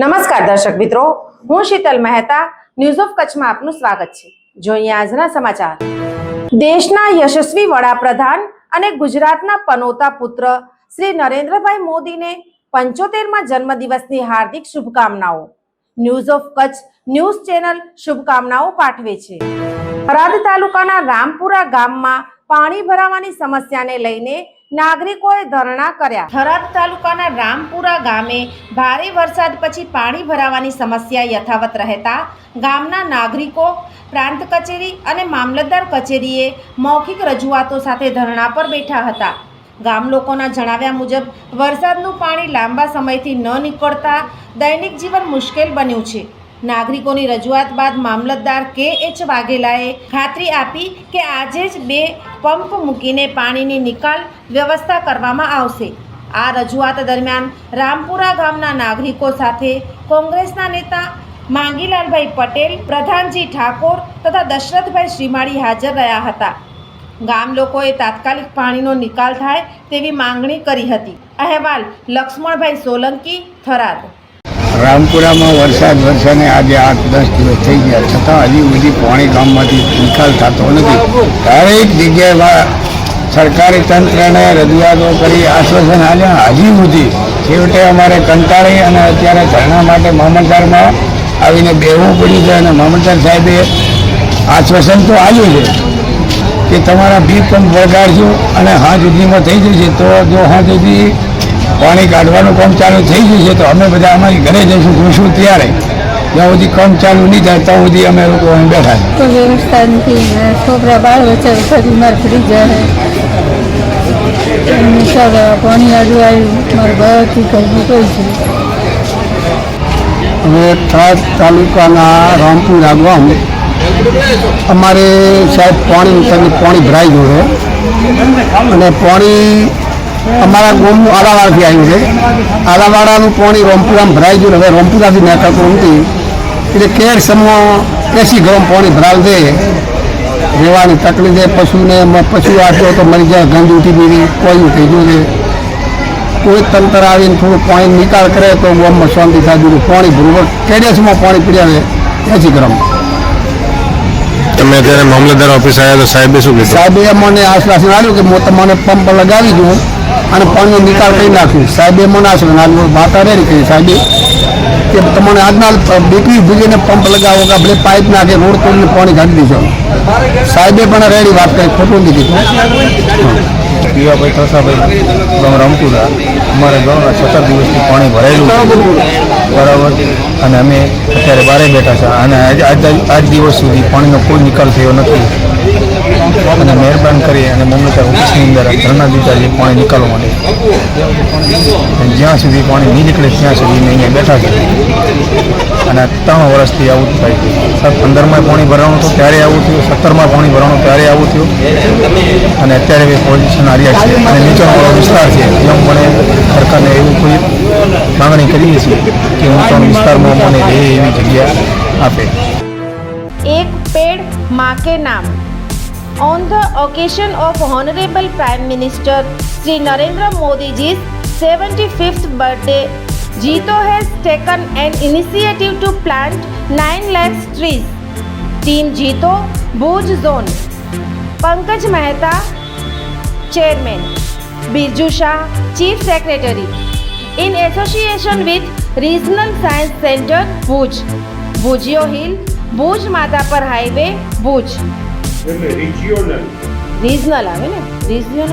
નમસ્કાર દર્શક મિત્રો, હું શીતલ મહેતા ન્યૂઝ ઓફ કચ્છમાં આપનું સ્વાગત છે. જોઈએ આજના સમાચાર. દેશના યશસ્વી વડાપ્રધાન અને ગુજરાતના પનોતા પુત્ર શ્રી નરેન્દ્રભાઈ મોદીને પંચોતેરમાં જન્મદિવસની હાર્દિક શુભકામનાઓ. News of Kutch news channel શુભકામનાઓ પાઠવે છે. થરાદ તાલુકાના રામપુરા ગામમાં પાણી ભરાવાની સમસ્યાને લઈને નાગરિકોએ ધરણા કર્યા. થરાદ તાલુકાના રામપુરા ગામે ભારે વરસાદ પછી પાણી ભરાવાની સમસ્યા યથાવત રહેતા ગામના નાગરિકો, પ્રાંત કચેરી અને મામલતદાર કચેરીએ મૌખિક રજૂઆતો સાથે ધરણા પર બેઠા હતા. ગામ લોકોના જણાવ્યા મુજબ, વરસાદનું પાણી લાંબા સમયથી ન નીકળતા દૈનિક જીવન મુશ્કેલ બન્યું છે. નાગરિકોની રજૂઆત બાદ મામલતદાર કે એચ વાઘેલાએ ખાતરી આપી કે આજે જ બે પંપ મૂકીને પાણીની નિકાલ વ્યવસ્થા કરવામાં આવશે. આ રજૂઆત દરમિયાન રામપુરા ગામના નાગરિકો સાથે કોંગ્રેસના નેતા માંગીલાલભાઈ પટેલ, પ્રધાનજી ઠાકોર તથા દશરથભાઈ શ્રીમાળી હાજર રહ્યા હતા. ગામ લોકોએ તાત્કાલિક પાણીનો નિકાલ થાય તેવી માંગણી કરી હતી. અહેવાલ લક્ષ્મણભાઈ સોલંકી, થરાદ. રામપુરામાં વરસાદ વરસાદને આજે આઠ દસ દિવસ થઈ ગયા. છતાં હજી સુધી પાણી ગામમાંથી નિકાલ થતો નથી. દરેક જગ્યાએ સરકારી તંત્રને રજૂઆતો કરી આશ્વાસન આવ્યા હજી સુધી છેવટે અમારે કંટાળી અને અત્યારે ધરણા માટે મામલતદારમાં આવીને બેહવું પડ્યું છે અને મામલતદાર સાહેબે આશ્વાસન તો આવ્યું છે કે તમારા બી પંપ વગાડશું અને હા સુધીમાં થઈ જશે તો જો હા સુધી પાણી કાઢવાનું કામ ચાલુ થઈ જશે તો અમે બધા અમારી ઘરે જઈશું જોઈશું ત્યારે. જ્યાં સુધી કામ ચાલુ નહીં થાય ત્યાં સુધી અમે લોકો અહીં બેઠા છે. વ્યવસ્થા નથી છોકરા બાળ વચ્ચે બીમાર પડી જાય. પાણી આજુ આવ્યું મારે બધી ઘરનું કોઈ છે. હવે થરાદ તાલુકાના રામપુર ગામ અમારે સાહેબ પાણી પાણી ભરાઈ ગયું છે. અને પાણી અમારા ગોમનું આલાવાડાથી આવ્યું છે. આલાવાડાનું પાણી રોમપુરામાં ભરાઈ ગયું હવે રોમપુરાથી નીકળતું નથી. એટલે કેર સમૂહ એસી ગરમ પાણી ભરાવ દે રહેવાની તકલીફ છે પશુને પશુ આપ્યો તો મરી જાય ગંધ ઉઠી બીજી કોઈ થઈ ગયું છે. કોઈ તંત્ર આવીને થોડું પાણી નિકાલ કરે તો ગામમાં શાંતિ થાય બીજું પાણી ભરવું કેડેસમાં પાણી પીડ્યા એસી ગરમ. તમે અત્યારે મામલતદાર ઓફિસ આવ્યા તો સાહેબે શું કીધું? સાહેબે મને આશ્વાસન આવ્યું કે હું તમને પંપ લગાવી દઉં. અને પાણીનો નિકાલ કરી નાખ્યું. સાહેબે મનાશે વાતા રેડી કરી સાહેબે. કે તમને આજના બેટરી ભૂગીને પંપ લગાવો કે આપણે પાઇપ નાખે, રોડ તોડીને પાણી કાઢી દીધો સાહેબે પણ રેડી વાત કરી, ખોટું કીધું. પીવાભાઈ થસાભાઈ ગામ રામપુરા. અમારે ગામના સત્તર દિવસથી પાણી ભરાયેલું બરાબર? અને અમે અત્યારે બારે બેઠા છે. અને આજ આજ દિવસ સુધી પાણીનો કોઈ નિકાલ થયો નથી. અને મહેરબાન કરી અને મમલકાર ઓફિસની અંદર ધરના દીધા જે પાણી નીકાળવા માટે. જ્યાં સુધી પાણી નહીં નીકળે ત્યાં સુધી મેં અહીંયા બેઠા છે અને ત્રણ વર્ષથી આવું જ થાય સાહેબ પંદરમાં પાણી ભરાણું હતું, ત્યારે આવું થયું. સત્તરમાં પાણી ભરાણું ત્યારે આવું થયું. અને અત્યારે બે પોઝિશન આવ્યા છે. અને નીચાણવાળો વિસ્તાર છે, જેમ મને સરકારને એવું કોઈ માંગણી કરીએ છીએ કે ઊંચાણ વિસ્તારમાં મને રહે એવી જગ્યા આપે. એક પેડમાં કે નામ. on the occasion of Honorable Prime Minister Sri Narendra Modi's 75th birthday, Jito has taken an initiative to plant 9 lakh trees. Team Jito, Bhuj Zone. Pankaj Mehta, Chairman. Birju Shah, Chief Secretary. In association with Regional Science Center, Bhuj. Bhujio Hill, Bhuj માતા પર highway Bhuj regional આવે ને? Regional